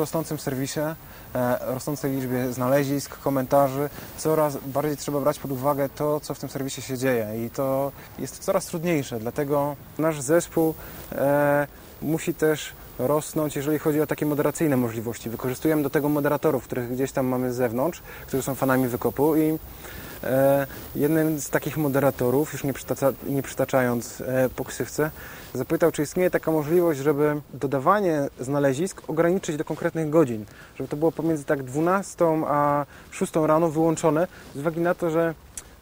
rosnącym serwisie, e, rosnącej liczbie znalezisk, komentarzy, coraz bardziej trzeba brać pod uwagę to, co w tym serwisie się dzieje. I to jest coraz trudniejsze, dlatego nasz zespół e, musi też rosnąć, jeżeli chodzi o takie moderacyjne możliwości. Wykorzystujemy do tego moderatorów, których gdzieś tam mamy z zewnątrz, którzy są fanami wykopu i e, jednym z takich moderatorów, już nie, przytacza, nie przytaczając e, po ksywce, zapytał, czy istnieje taka możliwość, żeby dodawanie znalezisk ograniczyć do konkretnych godzin, żeby to było pomiędzy tak 12 a 6 rano wyłączone, z uwagi na to, że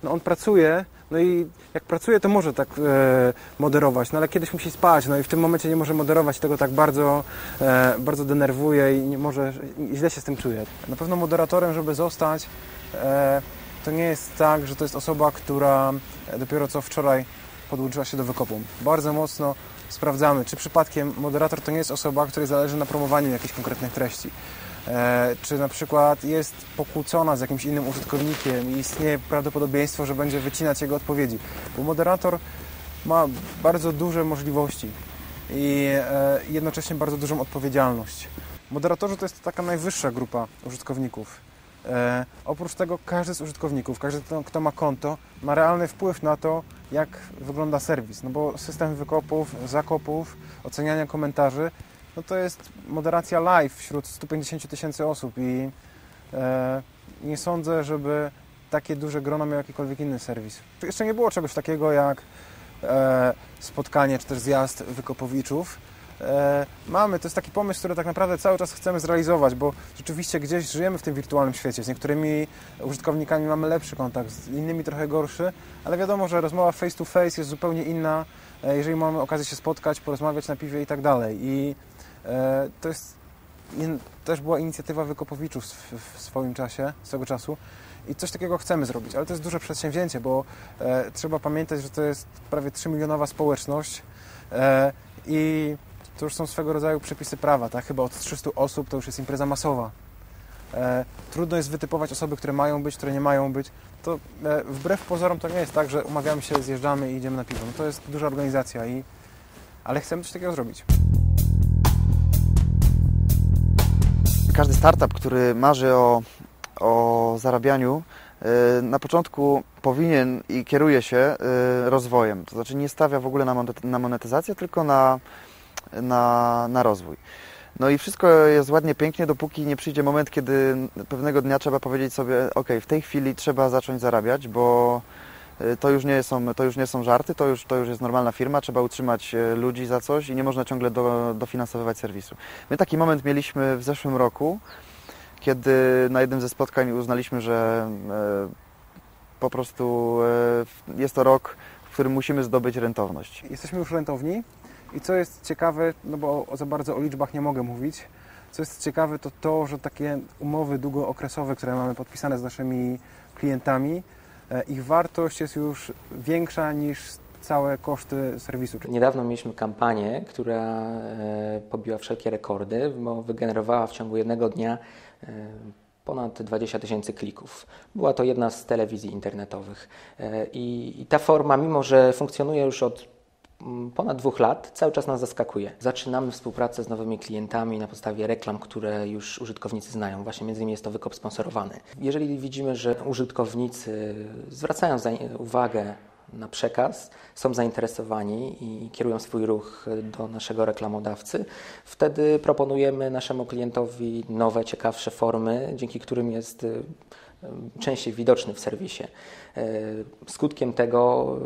no on pracuje, no i jak pracuje, to może tak e, moderować, no ale kiedyś musi spać, no i w tym momencie nie może moderować, tego tak bardzo, e, bardzo denerwuje i nie może, i źle się z tym czuje. Na pewno moderatorem, żeby zostać, e, to nie jest tak, że to jest osoba, która dopiero co wczoraj podłączyła się do wykopu. Bardzo mocno sprawdzamy, czy przypadkiem moderator to nie jest osoba, której zależy na promowaniu jakichś konkretnych treści. E, czy na przykład jest pokłócona z jakimś innym użytkownikiem i istnieje prawdopodobieństwo, że będzie wycinać jego odpowiedzi. Bo moderator ma bardzo duże możliwości i e, jednocześnie bardzo dużą odpowiedzialność. Moderatorzy to jest taka najwyższa grupa użytkowników. E, oprócz tego każdy z użytkowników, każdy, kto, kto ma konto, ma realny wpływ na to, jak wygląda serwis. No bo system wykopów, zakopów, oceniania komentarzy no to jest moderacja live wśród 150 tysięcy osób i e, nie sądzę, żeby takie duże grono miał jakikolwiek inny serwis. Jeszcze nie było czegoś takiego jak e, spotkanie czy też zjazd wykopowiczów. E, mamy, to jest taki pomysł, który tak naprawdę cały czas chcemy zrealizować, bo rzeczywiście gdzieś żyjemy w tym wirtualnym świecie. Z niektórymi użytkownikami mamy lepszy kontakt, z innymi trochę gorszy, ale wiadomo, że rozmowa face to face jest zupełnie inna, e, jeżeli mamy okazję się spotkać, porozmawiać na piwie i tak dalej. I to jest też była inicjatywa Wykopowiczów w swoim czasie, swego czasu i coś takiego chcemy zrobić, ale to jest duże przedsięwzięcie, bo e, trzeba pamiętać, że to jest prawie 3 milionowa społeczność e, i to już są swego rodzaju przepisy prawa, tak? Chyba od 300 osób to już jest impreza masowa. E, trudno jest wytypować osoby, które mają być, które nie mają być. To e, wbrew pozorom to nie jest tak, że umawiamy się, zjeżdżamy i idziemy na piwo. No to jest duża organizacja, i, ale chcemy coś takiego zrobić. Każdy startup, który marzy o, o zarabianiu, y, na początku powinien i kieruje się y, rozwojem. To znaczy nie stawia w ogóle na monetyzację, tylko na, na, na rozwój. No i wszystko jest ładnie, pięknie, dopóki nie przyjdzie moment, kiedy pewnego dnia trzeba powiedzieć sobie, ok, w tej chwili trzeba zacząć zarabiać, bo to już nie są, to już nie są żarty, to już, to już jest normalna firma, trzeba utrzymać y, ludzi za coś i nie można ciągle do, dofinansowywać serwisu. My taki moment mieliśmy w zeszłym roku, kiedy na jednym ze spotkań uznaliśmy, że y, po prostu jest to rok, w którym musimy zdobyć rentowność. Jesteśmy już rentowni i co jest ciekawe, no bo za bardzo o liczbach nie mogę mówić, co jest ciekawe to to, że takie umowy długookresowe, które mamy podpisane z naszymi klientami, ich wartość jest już większa niż całe koszty serwisu. Niedawno mieliśmy kampanię, która e, pobiła wszelkie rekordy, bo wygenerowała w ciągu jednego dnia e, ponad 20 tysięcy klików. Była to jedna z telewizji internetowych. I, ta forma, mimo że funkcjonuje już od ponad dwóch lat cały czas nas zaskakuje. Zaczynamy współpracę z nowymi klientami na podstawie reklam, które już użytkownicy znają. Właśnie między innymi jest to wykop sponsorowany. Jeżeli widzimy, że użytkownicy zwracają uwagę na przekaz, są zainteresowani i kierują swój ruch do naszego reklamodawcy, wtedy proponujemy naszemu klientowi nowe, ciekawsze formy, dzięki którym jest częściej widoczny w serwisie. E, skutkiem tego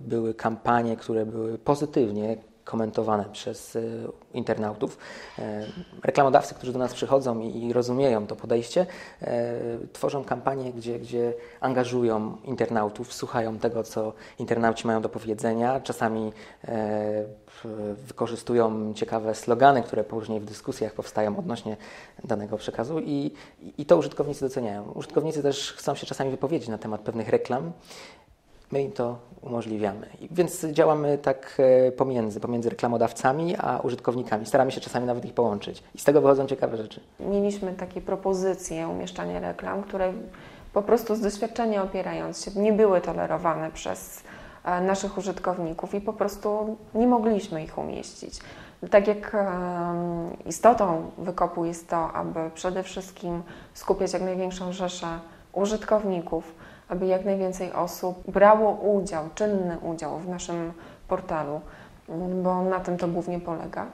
były kampanie, które były pozytywnie komentowane przez e, internautów. E, reklamodawcy, którzy do nas przychodzą i rozumieją to podejście, e, tworzą kampanie, gdzie, gdzie angażują internautów, słuchają tego, co internauci mają do powiedzenia. Czasami wykorzystują ciekawe slogany, które później w dyskusjach powstają odnośnie danego przekazu i, i to użytkownicy doceniają. Użytkownicy też chcą się czasami wypowiedzieć na temat pewnych reklam my im to umożliwiamy. Więc działamy tak e, pomiędzy, pomiędzy reklamodawcami a użytkownikami. Staramy się czasami nawet ich połączyć. I z tego wychodzą ciekawe rzeczy. Mieliśmy takie propozycje umieszczania reklam, które po prostu z doświadczenia opierając się nie były tolerowane przez e, naszych użytkowników i po prostu nie mogliśmy ich umieścić. Tak jak istotą wykopu jest to, aby przede wszystkim skupiać jak największą rzeszę użytkowników, aby jak najwięcej osób brało udział, czynny udział w naszym portalu, m, bo na tym to głównie polega.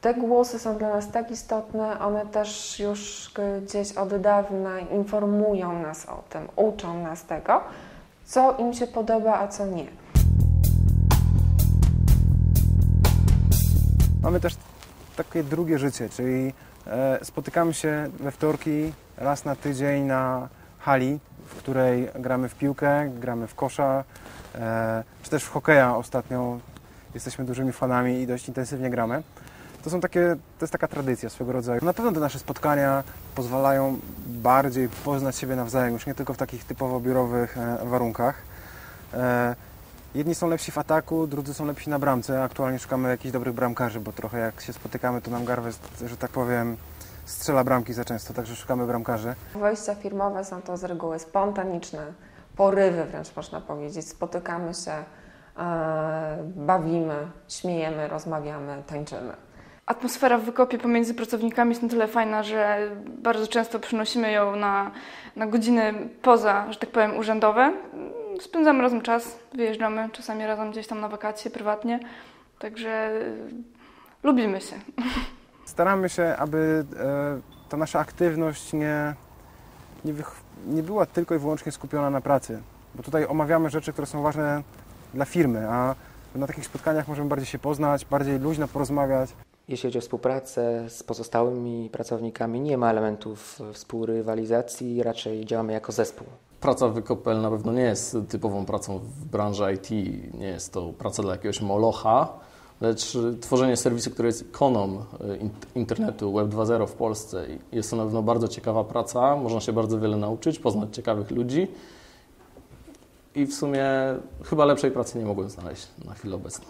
Te głosy są dla nas tak istotne, one też już gdzieś od dawna informują nas o tym, uczą nas tego, co im się podoba, a co nie. Mamy też takie drugie życie, czyli e, spotykamy się we wtorki raz na tydzień na hali, w której gramy w piłkę, gramy w kosza, e, czy też w hokeja ostatnio jesteśmy dużymi fanami i dość intensywnie gramy. To są takie, to jest taka tradycja swego rodzaju. Na pewno te nasze spotkania pozwalają bardziej poznać siebie nawzajem, już nie tylko w takich typowo biurowych e, warunkach. E, Jedni są lepsi w ataku, drudzy są lepsi na bramce. Aktualnie szukamy jakichś dobrych bramkarzy, bo trochę jak się spotykamy, to nam Garwest, że tak powiem, strzela bramki za często, także szukamy bramkarzy. Wejścia firmowe są to z reguły spontaniczne, porywy wręcz można powiedzieć. Spotykamy się, e, bawimy, śmiejemy, rozmawiamy, tańczymy. Atmosfera w wykopie pomiędzy pracownikami jest na tyle fajna, że bardzo często przynosimy ją na, na godziny poza, że tak powiem, urzędowe. Spędzamy razem czas, wyjeżdżamy czasami razem gdzieś tam na wakacje prywatnie, także y, lubimy się. Staramy się, aby e, ta nasza aktywność nie, nie, wych- nie była tylko i wyłącznie skupiona na pracy, bo tutaj omawiamy rzeczy, które są ważne dla firmy, a na takich spotkaniach możemy bardziej się poznać, bardziej luźno porozmawiać. Jeśli chodzi o współpracę z pozostałymi pracownikami, nie ma elementów współrywalizacji, raczej działamy jako zespół. Praca w Wykopel na pewno nie jest typową pracą w branży IT, nie jest to praca dla jakiegoś molocha, lecz tworzenie serwisu, który jest ikoną y, in- internetu Web 2.0 w Polsce. Jest to na pewno bardzo ciekawa praca, można się bardzo wiele nauczyć, poznać ciekawych ludzi i w sumie chyba lepszej pracy nie mogłem znaleźć na chwilę obecną.